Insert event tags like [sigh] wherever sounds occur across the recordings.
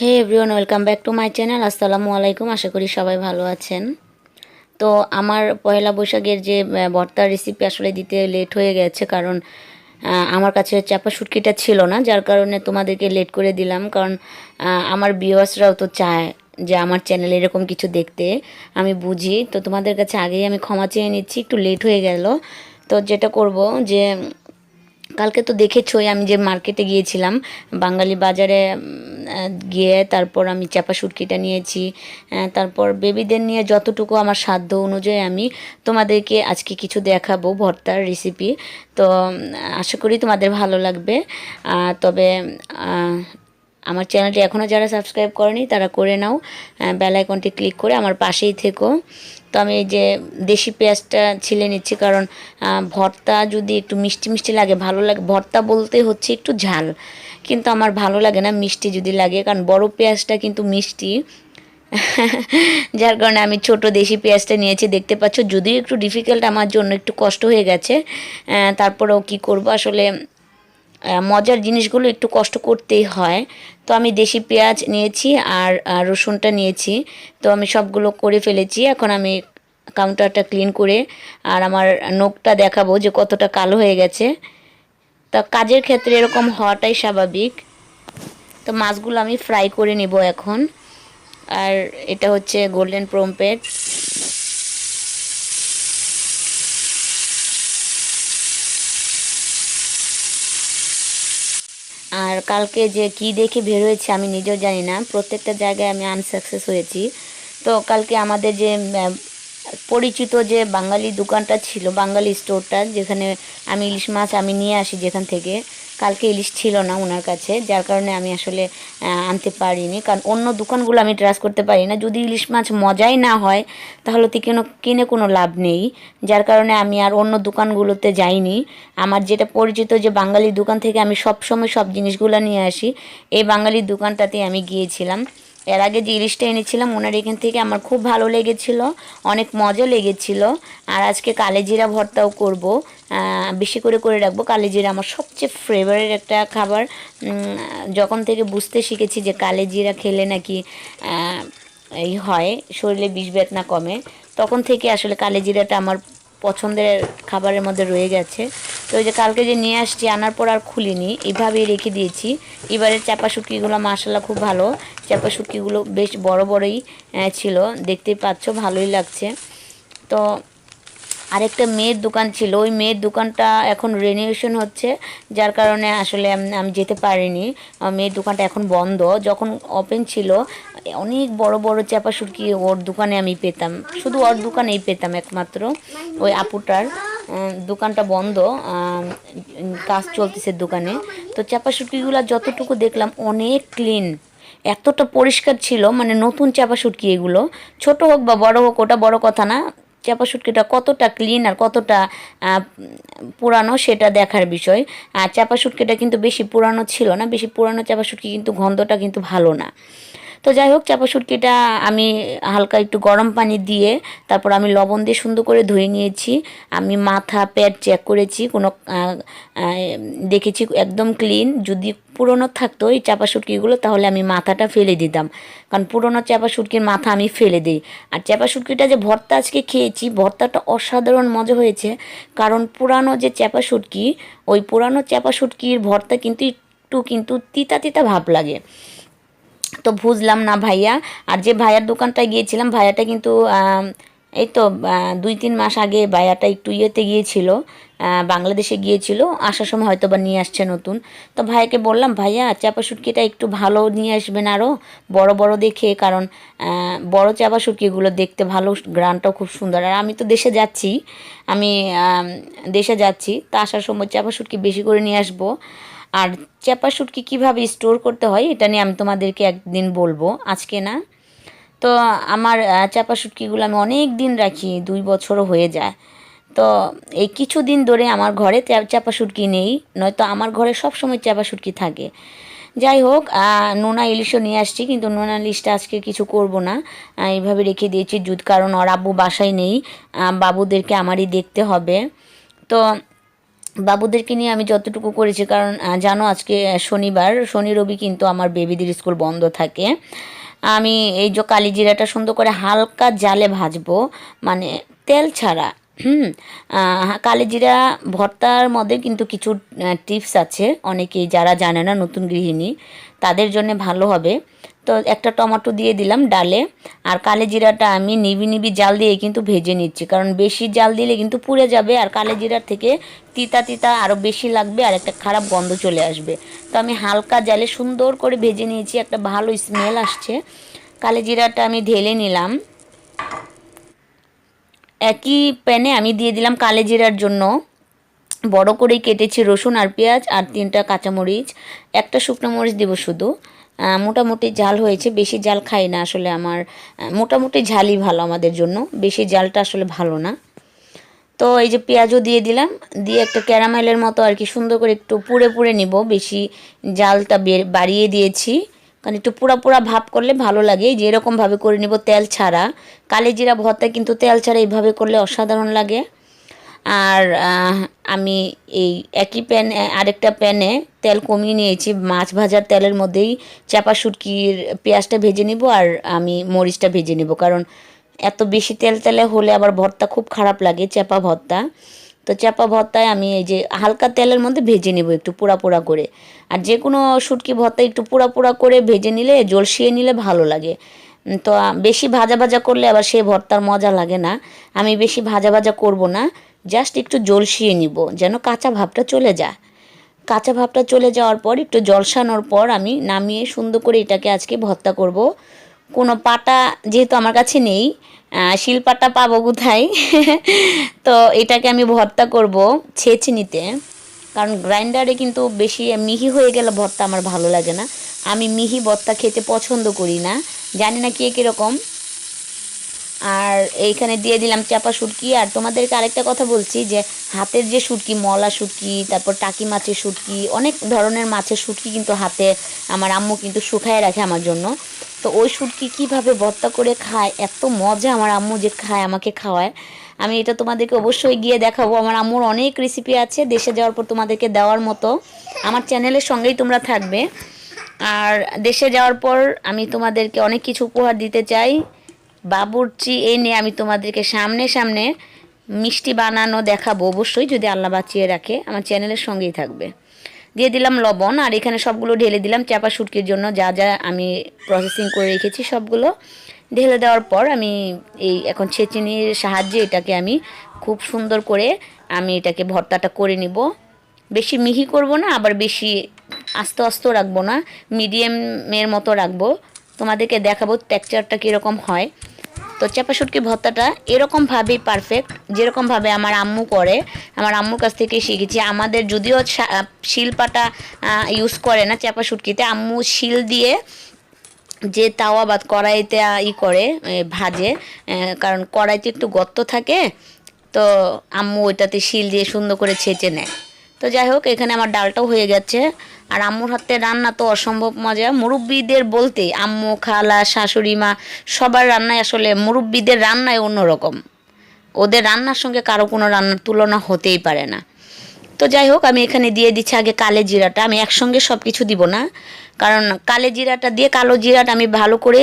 Hey everyone welcome back to my channel আসসালামু আলাইকুম আশা করি সবাই ভালো আছেন। তো আমার পয়লা বৈশাখের যে ভর্তার রেসিপি আসলে দিতে লেট হয়ে গেছে কারণ আমার কাছে চাপা শুটকিটা ছিল না, যার কারণে তোমাদেরকে লেট করে দিলাম। কারণ আমার ভিউয়ার্সরাও তো চায় যে আমার চ্যানেলে এরকম কিছু দেখতে। আমি বুঝি, তো তোমাদের কাছে আগেই আমি ক্ষমা চেয়ে নিচ্ছি, একটু লেট হয়ে গেল। তো যেটা করব যে, কালকে তো দেখেছই আমি যে মার্কেটে গিয়েছিলাম, বাঙালি বাজারে গিয়ে তারপর আমি চাপা সুটকিটা নিয়েছি। তারপর বেবিদের নিয়ে যতটুকু আমার সাধ্য অনুযায়ী আমি তোমাদেরকে আজকে কিছু দেখাবো ভর্তার রেসিপি তো আশা করি তোমাদের ভালো লাগবে। তবে আমার চ্যানেলটি এখনও যারা সাবস্ক্রাইব করেনি তারা করে নাও। বেল আইকনটি ক্লিক করে আমার পাশেই থেকো। তো আমি যে দেশি পেঁয়াজটা ছিলে নিচ্ছি, কারণ ভর্তা যদি একটু মিষ্টি মিষ্টি লাগে, ভালো লাগে। ভর্তা বলতে হচ্ছে একটু ঝাল, কিন্তু আমার ভালো লাগে না মিষ্টি যদি লাগে, কারণ বড় পেঁয়াজটা কিন্তু মিষ্টি। [laughs] যার কারণে আমি ছোট দেশি পেঁয়াজটা নিয়েছি, দেখতে পাচ্ছ, যদিও একটু ডিফিকাল্ট আমার জন্য একটু কষ্ট হয়ে গেছে। তারপরেও কি করব? আসলে মজার জিনিসগুলো একটু কষ্ট করতেই হয়। তো আমি দেশি পেঁয়াজ নিয়েছি আর রসুনটা নিয়েছি। তো আমি সবগুলো করে ফেলেছি। এখন আমি কাউন্টারটা ক্লিন করে আর আমার নখটা দেখাবো যে কতটা কালো হয়ে গেছে। তা কাজের ক্ষেত্রে এরকম হওয়াটাই স্বাভাবিক। তো মাছগুলো আমি ফ্রাই করে নিব এখন। আর এটা হচ্ছে গোল্ডেন প্রম্পেট আর কালকে যে কি দেখে বের হয়েছে আমি নিজেও জানি না। প্রত্যেকটা জায়গায় আমি আনসাকসেস হয়েছি। তো কালকে আমাদের যে পরিচিত যে বাঙালি দোকানটা ছিল, বাঙালি স্টোরটা যেখানে আমি ইলিশ মাছ আমি নিয়ে আসি যেখান থেকে কালকে ইলিশ ছিল না ওনার কাছে, যার কারণে আমি আসলে আনতে পারিনি। কারণ অন্য দোকানগুলো আমি ট্রাস করতে পারি না। যদি ইলিশ মাছ মজাই না হয়, তাহলে তো কেন কিনে কোনো লাভ নেই। যার কারণে আমি আর অন্য দোকানগুলোতে যাইনি। আমার যেটা পরিচিত যে বাঙালি দোকান থেকে আমি সব সময় সব জিনিসগুলো নিয়ে আসি, এই বাঙালি দোকানটাতে আমি গিয়েছিলাম। এর আগে যে ইলিশটা এনেছিলাম ওনার এখান থেকে আমার খুব ভালো লেগেছিল, অনেক মজা লেগেছিল। আর আজকে কালেজিরা ভর্তাও করব। বেশি করে করে রাখব। কালেজিরা আমার সবচেয়ে ফেভারিট একটা খাবার। যখন থেকে বুঝতে শিখেছি যে কালেজিরা খেলে নাকি এই হয়, শরীরে বিষ বেদনা কমে, তখন থেকে আসলে কালেজিরাটা আমার পছন্দের খাবারের মধ্যে রয়ে গেছে। তো ওই যে কালকে যে নিয়ে আসছি, আনার পর আর খুলিনি। এইভাবেই রেখে দিয়েছি। এবারের চাপা শুটকিগুলো মাসাল্লাহ খুব ভালো। চাপা শুটকিগুলো বেশ বড় বড়ই ছিল। দেখতেই পাচ্ছ, ভালোই লাগছে। তো আরেকটা মেয়ের দোকান ছিল। ওই মেয়ের দোকানটা এখন রেনোভেশন হচ্ছে। যার কারণে আসলে আমি যেতে পারিনি। মেয়ের দোকানটা এখন বন্ধ। যখন ওপেন ছিল, অনেক বড় বড় চাপা সুটকি ওর দোকানে আমি পেতাম। শুধু ওর দোকানেই পেতাম একমাত্র। ওই আপুটার দোকানটা বন্ধ। কাজ চলতেছে দোকানে। তো চাপা সুটকিগুলো যতটুকু দেখলাম, অনেক ক্লিন এতটা পরিষ্কার ছিল মানে নতুন চাপা শুটকি এগুলো। ছোট হোক বা বড় হোক, ওটা বড় কথা না। চাপা শুটকিটা কতটা ক্লিন আর কতটা পুরানো সেটা দেখার বিষয়। আর চাপা শুটকিটা কিন্তু বেশি পুরানো ছিল না, বেশি পুরানো চাপা শুটকি কিন্তু গন্ধটা কিন্তু ভালো না। তো যাই হোক, চাপা আমি হালকা একটু গরম পানি দিয়ে তারপর আমি লবণ দিয়ে সুন্দর করে ধুয়ে নিয়েছি। আমি মাথা, পেট চেক করেছি, কোনো দেখেছি একদম ক্লিন যদি পুরনো থাকতো এই চাপা শুটকিগুলো তাহলে আমি মাথাটা ফেলে দিতাম। কারণ পুরনো চাপা মাথা আমি ফেলে দিই। আর চাপা যে ভর্তা আজকে খেয়েছি, ভর্তাটা অসাধারণ মজা হয়েছে। কারণ পুরানো যে চাপা ওই পুরানো চাপা ভর্তা কিন্তু একটু কিন্তু তিতা তিতা ভাব লাগে। তো বুঝলাম না ভাইয়া। আর যে ভাইয়ার দোকানটায় গিয়েছিলাম, ভাইয়াটা কিন্তু এই তো দুই তিন মাস আগে ভাইয়াটা একটু ইয়েতে গিয়েছিল বাংলাদেশে গিয়েছিল, আসার সময় হয়তো বা নিয়ে আসছে নতুন। তো ভাইয়াকে বললাম, ভাইয়া, চাপা শুটকিটা একটু ভালো নিয়ে আসবেন আরও বড় বড় দেখে, কারণ বড় চাপা শুটকিগুলো দেখতে ভালো, গ্রানটাও খুব সুন্দর। আর আমি তো দেশে যাচ্ছি, আমি দেশে যাচ্ছি, তা আসার সময় চাপা শুটকি বেশি করে নিয়ে আসব। আর চাপা শুটকি কীভাবে স্টোর করতে হয় এটা নিয়ে আমি তোমাদেরকে একদিন বলব। আজকে না তো আমার আহ, চাপা শুটকিগুলো আমি অনেক দিন রাখি দুই বছরও হয়ে যায়। তো এই কিছুদিন ধরে আমার ঘরে চা- চাপা শুটকি নেই নয়তো আমার ঘরে সব সময় শুটকি থাকে। যাই হোক নোনা ইলিশও নিয়ে আসছি কিন্তু নোনা ইলিশটা আজকে কিছু করব না। এইভাবে রেখে দিয়েছি জুত কারণ ওর আব্বু বাসায় নেই বাবুদেরকে আমারই দেখতে হবে। তো বাবুদেরকে নিয়ে আমি যতটুকু করেছি, কারণ জানো আজকে শনিবার, শনি, রবি কিন্তু আমার বেবিদের স্কুল বন্ধ থাকে। আমি এই যে কালিজিরাটা সুন্দর করে হালকা জালে ভাজবো মানে তেল ছাড়া, হুম কালিজিরা ভর্তার মধ্যে কিন্তু কিছু টিপস আছে, অনেকেই, যারা জানে না, নতুন গৃহিণী, তাদের জন্য ভালো হবে। তো একটা টমেটো দিয়ে দিলাম ডালে। আর কালো জিরাটা আমি নিবি নিবি জাল দিয়ে কিন্তু ভেজে নিচ্ছি। কারণ বেশি জাল দিলে কিন্তু পুড়ে যাবে আর কালো জিরার থেকে তিতা তিতা আরও বেশি লাগবে আর একটা খারাপ গন্ধ চলে আসবে। তো আমি হালকা জালে সুন্দর করে ভেজে নিয়েছি, একটা ভালো স্মেল আসছে। কালো জিরাটা আমি ঢেলে নিলাম। একই প্যানে আমি দিয়ে দিলাম কালো জিরার জন্য। বড় করেই কেটেছি রসুন আর পেঁয়াজ আর তিনটা কাঁচামরিচ। একটা শুকনো মরিচ দেবো শুধু। মোটামুটি ঝাল হয়েছে। বেশি ঝাল খাই না আসলে আমার। মোটামুটি ঝালই ভালো আমাদের জন্য। বেশি ঝালটা আসলে ভালো না। তো এই যে পেঁয়াজও দিয়ে দিলাম। দিয়ে একটা ক্যারামেলের মতো আর কি সুন্দর করে একটু পুড়ে পুড়ে নিব। বেশি জালটা বাড়িয়ে দিয়েছি। কারণ একটু পুরা পুরা ভাব করলে ভালো লাগে। যে এরকমভাবে করে নিব তেল ছাড়া। কালি জিরা ভর্তা কিন্তু তেল ছাড়া এইভাবে করলে অসাধারণ লাগে। আর আমি এই একই প্যান আরেকটা প্যানে তেল কমিয়ে নিয়েছি। মাছ ভাজার তেলের মধ্যেই চাপা শুটকির পেঁয়াজটা ভেজে নিব আর আমি মরিচটা ভেজে নিব। কারণ এত বেশি তেল তেলে হলে আবার ভর্তা খুব খারাপ লাগে, চাপা ভর্তা। তো চাপা ভর্তায় আমি এই যে হালকা তেলের মধ্যে ভেজে নেব একটু পোড়া পোড়া করে। আর যে কোনো শুটকি ভর্তা একটু পোড়া পোড়া করে ভেজে নিলে, জলসিয়ে নিলে ভালো লাগে। তো বেশি ভাজা ভাজা করলে আবার সে ভর্তার মজা লাগে না। আমি বেশি ভাজা ভাজা করব না। জাস্ট একটু জলসিয়ে নিব, যেন কাঁচা ভাবটা চলে যায়। কাঁচা ভাবটা চলে যাওয়ার পর একটু জলসানোর পর আমি নামিয়ে সুন্দর করে এটাকে আজকে ভর্তা করব। কোনো পাটা যেহেতু আমার কাছে নেই শিলপাটা পাবো কোথায়? তো এটাকে আমি ভর্তা করব ছেঁচে নিতে। কারণ গ্রাইন্ডারে কিন্তু বেশি মিহি হয়ে গেলে ভর্তা আমার ভালো লাগে না। আমি মিহি ভর্তা খেতে পছন্দ করি না। জানি না কে কীরকম। আর এইখানে দিয়ে দিলাম চাপা শুটকি। আর তোমাদেরকে আরেকটা কথা বলছি যে, হাতের যে শুটকি, মলা শুটকি, তারপর টাকি মাছের শুটকি, অনেক ধরনের মাছের শুটকি কিন্তু হাতে আমার আম্মু কিন্তু শুকায় রাখে আমার জন্য। তো ওই শুটকি কীভাবে ভর্তা করে খায়, এত মজা আমার আম্মু যে খায়, আমাকে খাওয়ায়। আমি এটা তোমাদেরকে অবশ্যই গিয়ে দেখাবো। আমার আম্মুর অনেক রেসিপি আছে, দেশে যাওয়ার পর তোমাদেরকে দেওয়ার মতো। আমার চ্যানেলের সঙ্গেই তোমরা থাকবে। আর দেশে যাওয়ার পর আমি তোমাদেরকে অনেক কিছু উপহার দিতে চাই। বাবুর্চি এনে আমি তোমাদেরকে সামনে সামনে মিষ্টি বানানো দেখাবো অবশ্যই, যদি আল্লাহ বাঁচিয়ে রাখে, আমার চ্যানেলের সঙ্গেই থাকবে। দিয়ে দিলাম লবণ, আর এখানে সবগুলো ঢেলে দিলাম চাপা শুটকির জন্য, যা যা আমি প্রসেসিং করে রেখেছি সবগুলো। ঢেলে দেওয়ার পর আমি এই এখন ছেঁচিনির সাহায্যে এটাকে আমি খুব সুন্দর করে আমি এটাকে ভর্তাটা করে নিব। বেশি মিহি করব না, আবার বেশি আস্তে আস্তে রাখব না, মিডিয়ামের মতো রাখব। তোমাদেরকে দেখাবো টেক্সচারটা কীরকম হয়। তো চাপা শুটকি ভর্তাটা এরকমভাবেই পারফেক্ট যেরকমভাবে আমার আম্মু করে, আমার আম্মুর কাছ থেকে শিখেছি। আমাদের যদিও শিলপাটা ইউজ করে না চাপা শুটকিতে আম্মু শিল দিয়ে যে তাওয়া বা কড়াইতে ই করে ভাজে কারণ কড়াইতে একটু গর্ত থাকে, তো আম্মু ওইটাতে শিল দিয়ে সুন্দর করে ছেঁচে নেয়। তো যাই হোক, এখানে আমার ডালটাও হয়ে গেছে। আর আম্মুর হাতে রান্না তো অসম্ভব মজা। মুরব্বীদের বলতে আম্মু, খালা, শাশুড়ি, মা, সবার রান্নায় আসলে মুরব্বীদের রান্নায় অন্যরকম। ওদের রান্নার সঙ্গে কারও কোনো রান্নার তুলনা হতেই পারে না। তো যাই হোক, আমি এখানে দিয়ে দিচ্ছি আগে কালো জিরাটা। আমি একসঙ্গে সব কিছু দিব না, কারণ কালো জিরাটা দিয়ে কালো জিরাটা আমি ভালো করে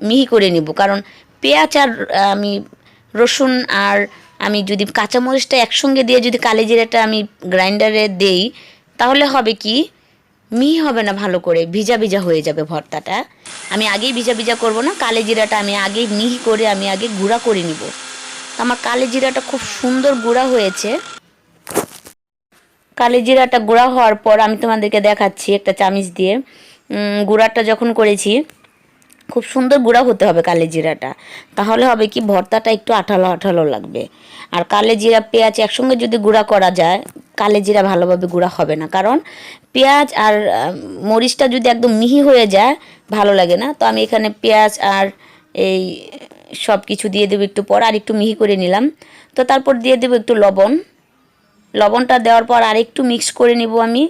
মিহি করে নিব। কারণ পেঁয়াজ আর আমি রসুন আর আমি যদি কাঁচামরিচটা একসঙ্গে দিয়ে যদি কালো জিরাটা আমি গ্রাইন্ডারে দেই, তাহলে হবে কি মিহি হবে না ভালো করে, ভিজা ভিজা হয়ে যাবে ভর্তাটা। আমি আগেই ভিজা ভিজা করব না, কালে জিরাটা আমি আগেই মিহি করে আমি আগে গুঁড়া করে নিব। আমার কালে জিরাটা খুব সুন্দর গুঁড়া হয়েছে। কালে জিরাটা গুঁড়া হওয়ার পর আমি তোমাদেরকে দেখাচ্ছি একটা চামিচ দিয়ে। গুঁড়াটা যখন করেছি খুব সুন্দর গুঁড়া হতে হবে কালি জিরাটা। তাহলে হবে কি ভর্তাটা একটু আঠালো আঠালো লাগবে। আর কালে জিরা, পেঁয়াজ একসঙ্গে যদি গুঁড়া করা যায়, কালে জিরা ভালোভাবে গুঁড়া হবে না। কারণ পেঁয়াজ আর মরিচটা যদি একদম মিহি হয়ে যায়, ভালো লাগে না। তো আমি এখানে পেঁয়াজ আর এই সব কিছু দিয়ে দেবো একটু পর, আর একটু মিহি করে নিলাম। তো তারপর দিয়ে দেবো একটু লবণ। লবণটা দেওয়ার পর আর একটু মিক্স করে নিব আমি।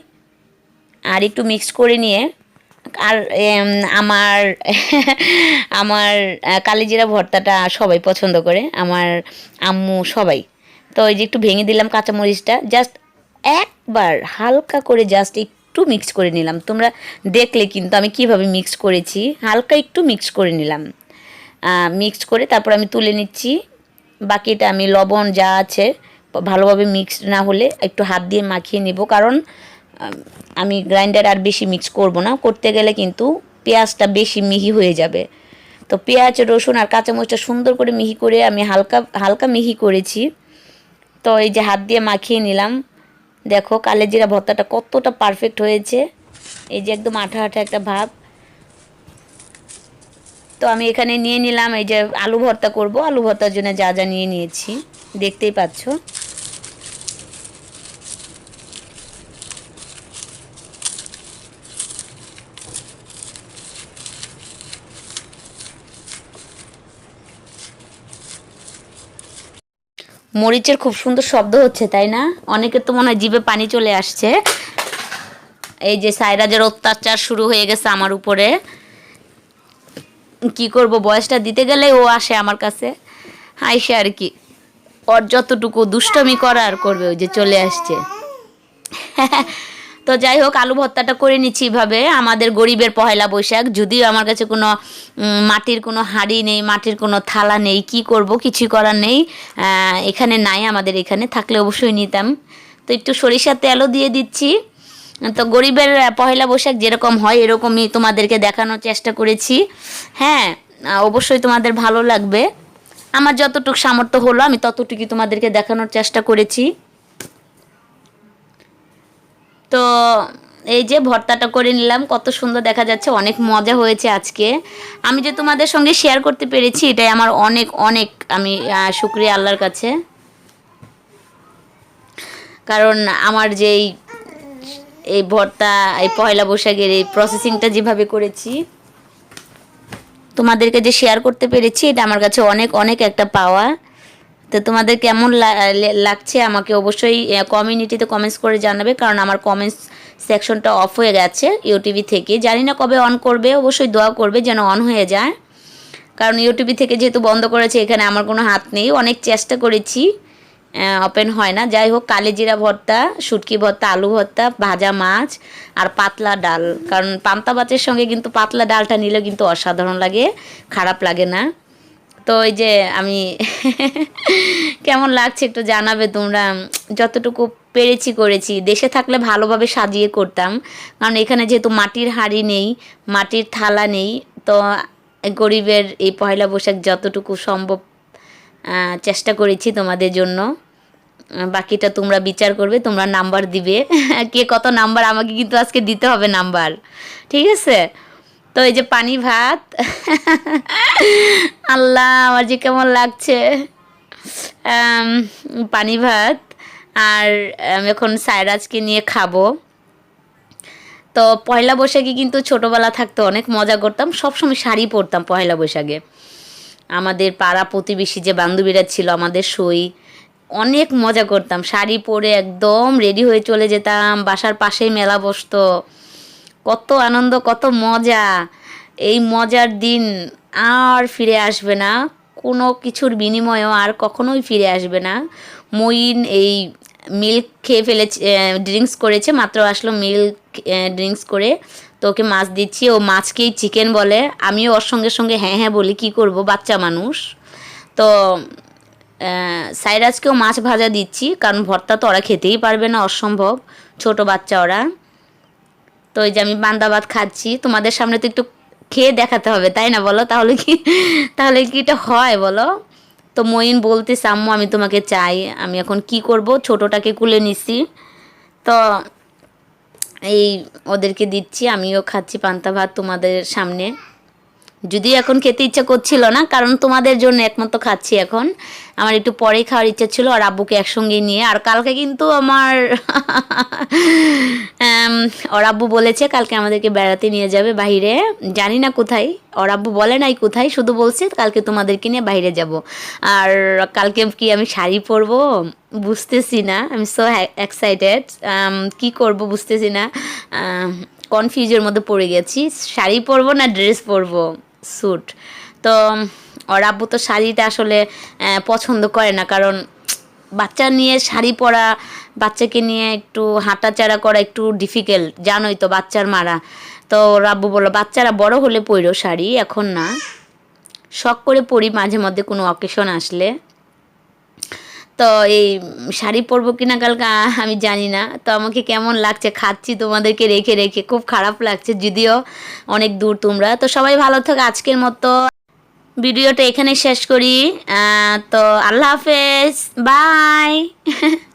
আর একটু মিক্স করে নিয়ে আর আমার [laughs] আমার কালিজিরা ভর্তাটা সবাই পছন্দ করে, আমার আম্মু সবাই। তো ওই যে একটু ভেঙে দিলাম কাঁচামরিচটা জাস্ট একবার হালকা করে জাস্ট একটু মিক্স করে নিলাম। তোমরা দেখলে কিন্তু আমি কীভাবে মিক্স করেছি, হালকা একটু মিক্স করে নিলাম। মিক্সড করে তারপর আমি তুলে নিচ্ছি। বাকিটা আমি লবণ যা আছে, ভালোভাবে মিক্স না হলে একটু হাত দিয়ে মাখিয়ে নিব। কারণ আম, গ্রাইন্ডার আর বেশি মিক্স করব না। করতে গেলে কিন্তু পেঁয়াজটা বেশি মিহি হয়ে যাবে। তো পেঁয়াজ রসুন আর কাঁচামরিচটা সুন্দর করে মিহি করে আমি হালকা হালকা মিহি করেছি। তো এই যে হাত দিয়ে মাখিয়ে নিলাম। দেখো কালে জিরা ভর্তাটা কতটা পারফেক্ট হয়েছে। এই যে একদম আঠা আঠা একটা ভাব। তো আমি এখানে নিয়ে নিলাম এই যে আলু ভর্তা করব। আলু ভর্তার জন্য যা যা নিয়ে নিয়েছি। দেখতেই পাচ্ছ। মরিচের খুব সুন্দর শব্দ হচ্ছে, তাই না? অনেকের তো মনে হয় জিভে পানি চলে আসছে। এই যে সাইরাজের অত্যাচার শুরু হয়ে গেছে আমার উপরে। কি করব, বয়সটা দিতে গেলে ও আসে আমার কাছে। আইসে আর কি। ওর যতটুকু দুষ্টমি করার করবে, ওই যে চলে আসছে। [laughs] তো যাই হোক, আলু ভর্তাটা করে নিচ্ছি এভাবে। আমাদের গরিবের পহেলা বৈশাখ, যদিও আমার কাছে কোনো মাটির কোনো হাঁড়ি নেই, মাটির কোনো থালা নেই, কি করব কিছু করার নেই। এখানে নাই, আমাদের এখানে থাকলে অবশ্যই নিতাম। তো একটু সরিষার তেলও দিয়ে দিচ্ছি। তো গরিবের পহেলা বৈশাখ যেরকম হয়, এরকমই তোমাদেরকে দেখানোর চেষ্টা করেছি। হ্যাঁ অবশ্যই তোমাদের ভালো লাগবে। আমার যতটুকু সামর্থ্য হলো, আমি ততটুকুই তোমাদেরকে দেখানোর চেষ্টা করেছি। তো এই যে ভর্তাটা করে নিলাম, কত সুন্দর দেখা যাচ্ছে, অনেক মজা হয়েছে আজকে। আমি যে তোমাদের সঙ্গে শেয়ার করতে পেরেছি, এটাই আমার অনেক অনেক আমি শুক্রিয়া আল্লাহর কাছে। কারণ আমার যেই এই ভর্তা, এই পয়লা বৈশাখের এই প্রসেসিংটা যেভাবে করেছি, তোমাদেরকে যে শেয়ার করতে পেরেছি, এটা আমার কাছে অনেক অনেক একটা পাওয়া। তো তোমাদের কেমন লাগছে আমাকে অবশ্যই কমিউনিটিতে কমেন্টস করে জানাবে, কারণ আমার কমেন্টস সেকশনটা অফ হয়ে গেছে ইউটিভি থেকে। জানি না কবে অন করবে, অবশ্যই দোয়া করবে যেন অন হয়ে যায়। কারণ ইউটিউবি থেকে যেহেতু বন্ধ করেছে, এখানে আমার কোনো হাত নেই। অনেক চেষ্টা করেছি ওপেন হয় না। যাই হোক কালি জিরা ভর্তা, শুটকি ভর্তা, আলু ভর্তা, ভাজা মাছ আর পাতলা ডাল। কারণ পান্তা ভাতের সঙ্গে কিন্তু পাতলা ডালটা নিলে কিন্তু অসাধারণ লাগে, খারাপ লাগে না। তো ওই যে আমি [laughs] কেমন লাগছে একটু জানাবে তোমরা। যতটুকু পেরেছি করেছি। দেশে থাকলে ভালোভাবে সাজিয়ে করতাম। কারণ এখানে যেহেতু মাটির হাঁড়ি নেই, মাটির থালা নেই, তো গরিবের এই পয়লা বৈশাখ যতটুকু সম্ভব চেষ্টা করেছি তোমাদের জন্য। বাকিটা তোমরা বিচার করবে, তোমরা নাম্বার দিবে। [laughs] কে কত নাম্বার আমাকে কিন্তু আজকে দিতে হবে নাম্বার। ঠিক আছে? তো এই যে পানি ভাত। আল্লাহ, আমার যে কেমন লাগছে। পানি ভাত আর, আমি, এখন সাইরাজকে নিয়ে খাব। তো পয়লা বৈশাখে কিন্তু ছোটোবেলা থাকতে অনেক মজা করতাম। সবসময় শাড়ি পরতাম পয়লা বৈশাখে। আমাদের পাড়া প্রতিবেশী যে বান্ধবীরা ছিল, আমাদের সই, অনেক মজা করতাম। শাড়ি পরে একদম রেডি হয়ে চলে যেতাম। বাসার পাশেই মেলা বসতো। কত আনন্দ, কত মজা। এই মজার দিন আর ফিরে আসবে না। কোনো কিছুর বিনিময়েও আর কখনোই ফিরে আসবে না। মইন এই মিল্ক খেয়ে ফেলেছে ড্রিঙ্কস করেছে, মাত্র আসলো মিল্ক ড্রিঙ্কস করে। তো ওকে মাছ দিচ্ছি, ও মাছকেই চিকেন বলে। আমিও ওর সঙ্গে সঙ্গে হ্যাঁ হ্যাঁ বলি, কি করব, বাচ্চা মানুষ। তো সাইরাজকেও মাছ ভাজা দিচ্ছি, কারণ ভর্তা তো ওরা খেতেই পারবে না, অসম্ভব। ছোট বাচ্চা ওরা। তো ওই যে আমি বান্দা ভাত খাচ্ছি, তোমাদের সামনে তো একটু খেয়ে দেখাতে হবে, তাই না বলো? তাহলে কি তাহলে কি এটা হয় বলো? তো মইন বলতে আম্মু, আমি তোমাকে চাই, আমি এখন কি করব? ছোটটাকে কুলে নিছি। তো এই ওদেরকে দিচ্ছি, আমিও খাচ্ছি পান্তা ভাত তোমাদের সামনে। যদিও এখন খেতে ইচ্ছা করছিল না, কারণ তোমাদের জন্য একমাত্র খাচ্ছি এখন। আমার একটু পরেই খাওয়ার ইচ্ছা ছিল আর আব্বুকে একসঙ্গে নিয়ে। আর কালকে কিন্তু আমার ওর আব্বু বলেছে কালকে আমাদেরকে বেড়াতে নিয়ে যাবে বাইরে। জানি না কোথায়। ওর আব্বু বলে নাই কোথায়, শুধু বলছে কালকে তোমাদেরকে নিয়ে বাইরে যাব। আর কালকে কি আমি শাড়ি পরবো? বুঝতেছি না। আমি সো এক্সাইটেড কি করব বুঝতেছি না। কনফিউজের মধ্যে পড়ে গেছি। শাড়ি পরবো না ড্রেস পরবো? স্যুট তো ওর আব্বু তো শাড়িটা আসলে পছন্দ করে না, কারণ বাচ্চা নিয়ে শাড়ি পরা, বাচ্চাকে নিয়ে একটু হাঁটাচাড়া করা একটু ডিফিকাল্ট জানোই তো বাচ্চার মারা। তো রাব্বু বলল, বাচ্চারা বড় হলে পরো শাড়ি, এখন না। শখ করে পরি, মাঝে মধ্যে কোনো অকেশন আসলে। তো এই শাড়ি পরবো কিনা কালকে আমি জানি না। তো আমাকে কেমন লাগছে? খাচ্ছি তোমাদেরকে রেখে রেখে। খুব খারাপ লাগছে, যদিও অনেক দূর তোমরা। তো সবাই ভালো থাকো আজকের মতো। ভিডিওটা এখানে শেষ করি। তো আল্লাহ হাফেজ। বাই। [laughs]